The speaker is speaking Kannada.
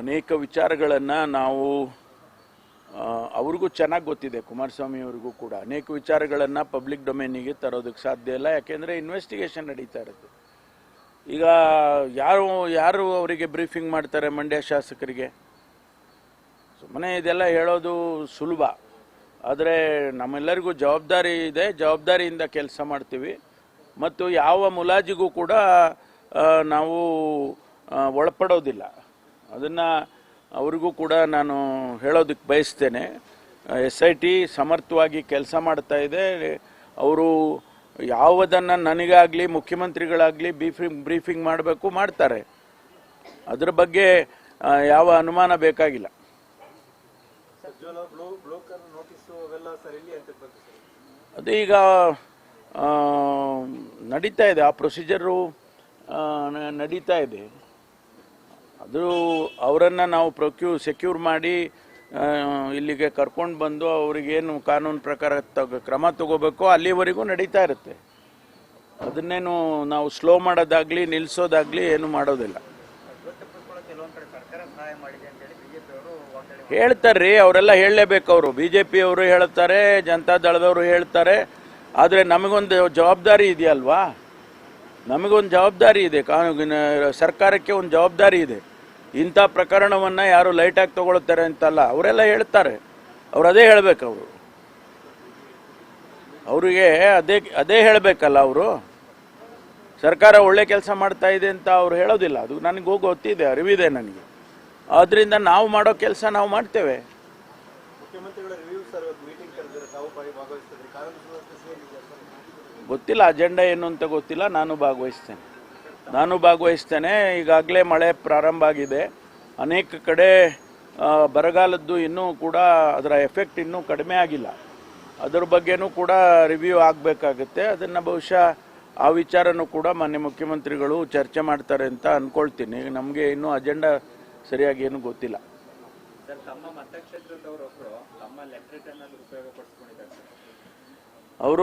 ಅನೇಕ ವಿಚಾರಗಳನ್ನು ನಾವು ಅವ್ರಿಗೂ ಚೆನ್ನಾಗಿ ಗೊತ್ತಿದೆ, ಕುಮಾರಸ್ವಾಮಿ ಅವ್ರಿಗೂ ಕೂಡ. ಅನೇಕ ವಿಚಾರಗಳನ್ನು ಪಬ್ಲಿಕ್ ಡೊಮೇನಿಗೆ ತರೋದಕ್ಕೆ ಸಾಧ್ಯ ಇಲ್ಲ. ಯಾಕೆಂದರೆ ಇನ್ವೆಸ್ಟಿಗೇಷನ್ ನಡೀತಾ ಇರುತ್ತೆ ಈಗ ಯಾರು ಯಾರು ಅವರಿಗೆ ಬ್ರೀಫಿಂಗ್ ಮಾಡ್ತಾರೆ ಮಂಡ್ಯ ಶಾಸಕರಿಗೆ? ಸುಮ್ಮನೆ ಇದೆಲ್ಲ ಹೇಳೋದು ಸುಲಭ. ಆದರೆ ನಮ್ಮೆಲ್ಲರಿಗೂ ಜವಾಬ್ದಾರಿ ಇದೆ. ಜವಾಬ್ದಾರಿಯಿಂದ ಕೆಲಸ ಮಾಡ್ತೀವಿ. ಮತ್ತು ಯಾವ ಮುಲಾಜಿಗೂ ಕೂಡ ನಾವು ಒಳಪಡೋದಿಲ್ಲ. ಅದನ್ನು ಅವ್ರಿಗೂ ಕೂಡ ನಾನು ಹೇಳೋದಕ್ಕೆ ಬಯಸ್ತೇನೆ. ಎಸ್ ಐ ಟಿ ಸಮರ್ಥವಾಗಿ ಕೆಲಸ ಮಾಡ್ತಾ ಇದೆ. ಅವರು ಯಾವುದನ್ನು ನನಗಾಗಲಿ ಮುಖ್ಯಮಂತ್ರಿಗಳಾಗಲಿ ಬ್ರೀಫಿಂಗ್ ಬ್ರೀಫಿಂಗ್ ಮಾಡಬೇಕು ಮಾಡ್ತಾರೆ. ಅದರ ಬಗ್ಗೆ ಯಾವ ಅನುಮಾನ ಬೇಕಾಗಿಲ್ಲ. ಅದು ಈಗ ನಡೀತಾ ಇದೆ. ಆ ಪ್ರೊಸೀಜರು ನಡೀತಾ ಇದೆ. ಅದು ಅವರನ್ನು ನಾವು ಪ್ರೊಕ್ಯೂ, ಸೆಕ್ಯೂರ್ ಮಾಡಿ ಇಲ್ಲಿಗೆ ಕರ್ಕೊಂಡು ಬಂದು ಅವರಿಗೇನು ಕಾನೂನು ಪ್ರಕಾರ ತಗ, ಕ್ರಮ ತಗೋಬೇಕೋ ಅಲ್ಲಿವರೆಗೂ ನಡೀತಾ ಇರುತ್ತೆ. ಅದನ್ನೇನು ನಾವು ಸ್ಲೋ ಮಾಡೋದಾಗ್ಲಿ ನಿಲ್ಲಿಸೋದಾಗ್ಲಿ ಏನು ಮಾಡೋದಿಲ್ಲ. ಹೇಳ್ತಾರೆ ಹೇಳ್ತಾರ್ರಿ, ಅವರೆಲ್ಲ ಹೇಳಲೇಬೇಕು ಅವರು. ಬಿ ಜೆ ಪಿಯವರು ಹೇಳ್ತಾರೆ, ಜನತಾ ದಳದವರು ಹೇಳ್ತಾರೆ. ಆದರೆ ನಮಗೊಂದು ಜವಾಬ್ದಾರಿ ಇದೆಯಲ್ವಾ? ನಮಗೊಂದು ಜವಾಬ್ದಾರಿ ಇದೆ. ಕಾನೂನಿನ ಸರ್ಕಾರಕ್ಕೆ ಒಂದು ಜವಾಬ್ದಾರಿ ಇದೆ. ಇಂಥ ಪ್ರಕರಣವನ್ನು ಯಾರು ಲೈಟಾಗಿ ತಗೊಳ್ತಾರೆ ಅಂತಲ್ಲ ಅವರೆಲ್ಲ ಹೇಳ್ತಾರೆ. ಅವ್ರು ಅದೇ ಹೇಳಬೇಕು ಅವರು. ಅವರಿಗೆ ಅದೇ ಅದೇ ಹೇಳಬೇಕಲ್ಲ ಅವರು. ಸರ್ಕಾರ ಒಳ್ಳೆ ಕೆಲಸ ಮಾಡ್ತಾ ಇದೆ ಅಂತ ಅವ್ರು ಹೇಳೋದಿಲ್ಲ. ಅದು ನನಗೆ ಗೊತ್ತಿದೆ ಅರಿವಿದೆ ನನಗೆ. ಆದ್ದರಿಂದ ನಾವು ಮಾಡೋ ಕೆಲಸ ನಾವು ಮಾಡ್ತೇವೆ. ಗೊತ್ತಿಲ್ಲ ಅಜೆಂಡಾ ಏನು ಅಂತ ಗೊತ್ತಿಲ್ಲ. ನಾನು ಭಾಗವಹಿಸ್ತೇನೆ. ನಾನು ಭಾಗವಹಿಸ್ತೇನೆ. ಈಗಾಗಲೇ ಮಳೆ ಪ್ರಾರಂಭ ಆಗಿದೆ. ಅನೇಕ ಕಡೆ ಬರಗಾಲದ್ದು ಇನ್ನೂ ಕೂಡ ಅದರ ಎಫೆಕ್ಟ್ ಇನ್ನೂ ಕಡಿಮೆ ಆಗಿಲ್ಲ. ಅದರ ಬಗ್ಗೆನೂ ಕೂಡ ರಿವ್ಯೂ ಆಗಬೇಕಾಗುತ್ತೆ. ಅದನ್ನು ಬಹುಶಃ ಆ ವಿಚಾರನೂ ಕೂಡ ಮಾನ್ಯ ಮುಖ್ಯಮಂತ್ರಿಗಳು ಚರ್ಚೆ ಮಾಡ್ತಾರೆ ಅಂತ ಅಂದ್ಕೊಳ್ತೀನಿ ನಮಗೆ ಇನ್ನೂ ಅಜೆಂಡಾ ಸರಿಯಾಗಿ ಏನು ಗೊತ್ತಿಲ್ಲ. ತಮ್ಮ ಮತಕ್ಷೇತ್ರದವರೊಬ್ಬರು ತಮ್ಮ